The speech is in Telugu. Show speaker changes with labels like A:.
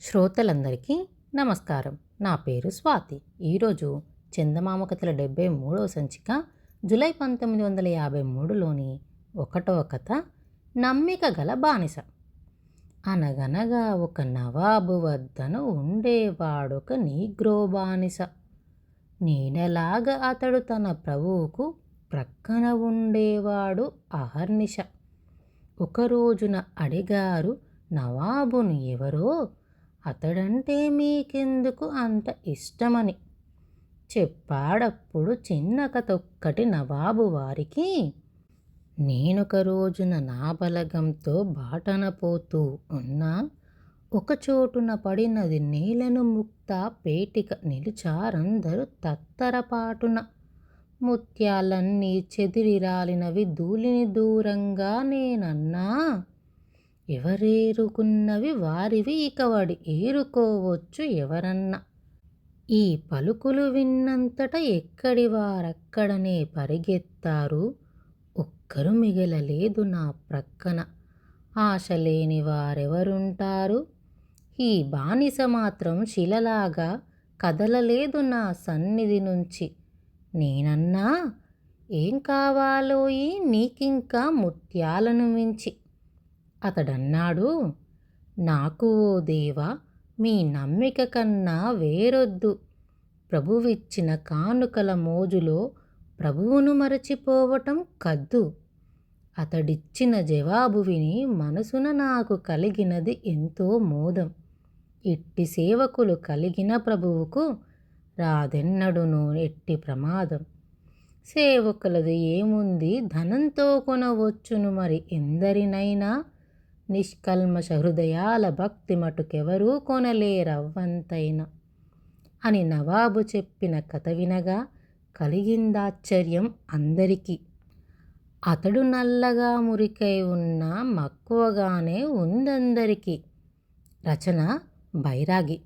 A: శ్రోతలందరికీ నమస్కారం. నా పేరు స్వాతి. ఈరోజు చందమామ కథల డెబ్బై మూడవ సంచిక జూలై పంతొమ్మిది వందల యాభై మూడులోని ఒకటవ కథ నమ్మిక గల బానిస. అనగనగా ఒక నవాబు వద్దన ఉండేవాడొక నీగ్రో బానిస. నీడలాగా అతడు తన ప్రభువుకు ప్రక్కన ఉండేవాడు అహర్నిశ. ఒక రోజున అడిగారు నవాబును ఎవరో అతడంటే మీకెందుకు అంత ఇష్టమని. చెప్పాడప్పుడు చిన్న కథొక్కటి నవాబు వారికి నేనొక రోజున నా బలగంతో బాటన పోతూ ఉన్నా ఒక చోటున పడినది నేలను ముక్త పేటిక నిలిచారందరూ తత్తరపాటున. ముత్యాలన్నీ చెదిరి రాలినవి ధూళిని దూరంగా నేనన్నా ఎవరేరుకున్నవి వారివి ఇక వాడు ఏరుకోవచ్చు ఎవరన్నా. ఈ పలుకులు విన్నంతట ఎక్కడి వారక్కడనే పరిగెత్తారు. ఒక్కరు మిగలలేదు నా ప్రక్కన. ఆశ లేని వారెవరుంటారు? ఈ బానిస మాత్రం శిలలాగా కదలలేదు నా సన్నిధి నుంచి. నేనన్నా ఏం కావాలోయి నీకింకా ముత్యాలను మించి. అతడన్నాడు నాకు ఓ దేవా మీ నమ్మిక కన్నా వేరొద్దు. ప్రభువిచ్చిన కానుకల మోజులో ప్రభువును మరచిపోవటం కద్దు. అతడిచ్చిన జవాబు విని మనసున నాకు కలిగినది ఎంతో మోదం. ఇట్టి సేవకులు కలిగిన ప్రభువుకు రాదెన్నడును ఎట్టి ప్రమాదం. సేవకులది ఏముంది ధనంతో కొనవచ్చును మరి ఎందరినైనా నిష్కల్మష హృదయాల భక్తి మటుకెవరూ కొనలేరవ్వంతైన. అని నవాబు చెప్పిన కథ వినగా కలిగిందాశ్చర్యం అందరికీ. అతడు నల్లగా మురికై ఉన్న మక్కువగానే ఉందందరికీ. రచన బైరాగి.